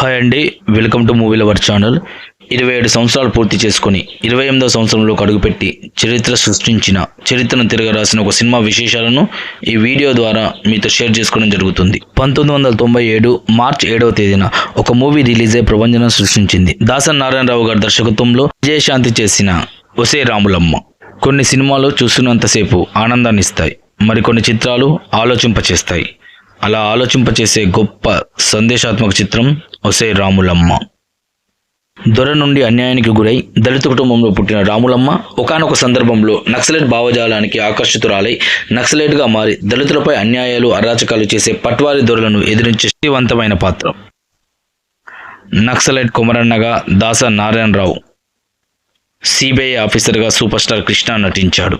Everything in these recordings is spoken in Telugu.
హాయ్ అండి welcome to movie lover channel. ఇరవై ఏడు సంవత్సరాలు పూర్తి చేసుకొని ఇరవై ఎనిమిదో సంవత్సరంలో అడుగుపెట్టి చరిత్ర సృష్టించిన చరిత్రను తిరగరాసిన ఒక సినిమా విశేషాలను ఈ వీడియో ద్వారా మీతో షేర్ చేసుకోవడం జరుగుతుంది. పంతొమ్మిది వందల తొంభై ఏడు మార్చ్ ఏడవ తేదీన ఒక మూవీ రిలీజ్ అయ్యే ప్రపంచం సృష్టించింది. దాసన్ నారాయణరావు గారి దర్శకత్వంలో విజయశాంతి చేసిన ఒసే రాములమ్మ. కొన్ని సినిమాలు చూస్తున్నంతసేపు ఆనందాన్ని ఇస్తాయి మరికొన్ని చిత్రాలు ఆలోచింపచేస్తాయి. అలా ఆలోచింపచేసే గొప్ప సందేశాత్మక చిత్రం ఒసే రాములమ్మ. దొర నుండి అన్యాయానికి గురై దళిత కుటుంబంలో పుట్టిన రాములమ్మ ఒకానొక సందర్భంలో నక్సలైట్ భావజాలానికి ఆకర్షితురాలై నక్సలైట్గా మారి దళితులపై అన్యాయాలు అరాచకాలు చేసే పట్వారి దొరలను ఎదిరించే శక్తివంతమైన పాత్ర. నక్సలైట్ కుమరన్నగా దాస నారాయణరావు సిబిఐ ఆఫీసర్గా సూపర్ స్టార్ కృష్ణ నటించాడు.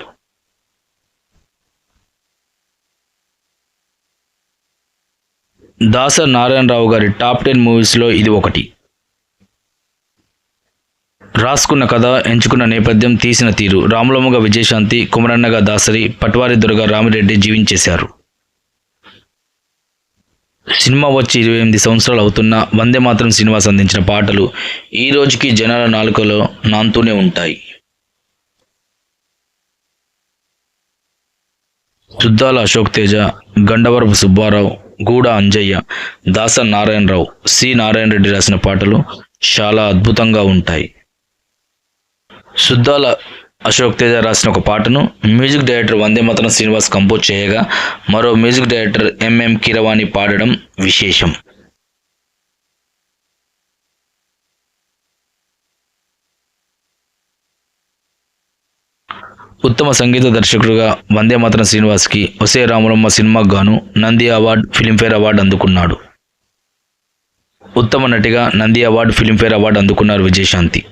దాస నారాయణరావు గారి టాప్ టెన్ మూవీస్లో ఇది ఒకటి. రాసుకున్న కథ ఎంచుకున్న నేపథ్యం తీసిన తీరు. రాములమ్మగా విజయశాంతి కుమరన్నగా దాసరి పట్వారి దుర్గ రామిరెడ్డి జీవించేశారు. సినిమా వచ్చి ఇరవై ఎనిమిది సంవత్సరాలు అవుతున్న వందే మాత్రం శ్రీనివాస్ అందించిన పాటలు ఈ రోజుకి జనాల నాలుకలో నాంతూనే ఉంటాయి. సుద్దాల అశోక్ తేజ గండవరపు సుబ్బారావు గూడ అంజయ్య దాస నారాయణరావు సి నారాయణ రెడ్డి రాసిన పాటలు చాలా అద్భుతంగా ఉంటాయి. సుద్దాల అశోక్ తేజ రాసిన ఒక పాటను music director Vande Srinivas compose చేయగా మరో మ్యూజిక్ డైరెక్టర్ ఎంఎం కీరవాణి పాడడం విశేషం. ఉత్తమ సంగీత దర్శకుడుగా వందే మాతరం శ్రీనివాస్కి ఒసే రామరమ్మ సినిమాకు గాను నంది అవార్డు ఫిలింఫేర్ అవార్డు అందుకున్నాడు. ఉత్తమ నటిగా నంది అవార్డు ఫిలింఫేర్ అవార్డు అందుకున్నారు విజయశాంతి.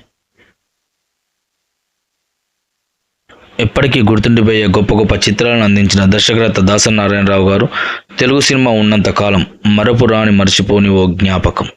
ఎప్పటికీ గుర్తుండిపోయే గొప్ప గొప్ప చిత్రాలను అందించిన దర్శకరత్న దాసనారాయణరావు గారు తెలుగు సినిమా ఉన్నంత కాలం మరపురాని మర్చిపోని ఓ జ్ఞాపకం.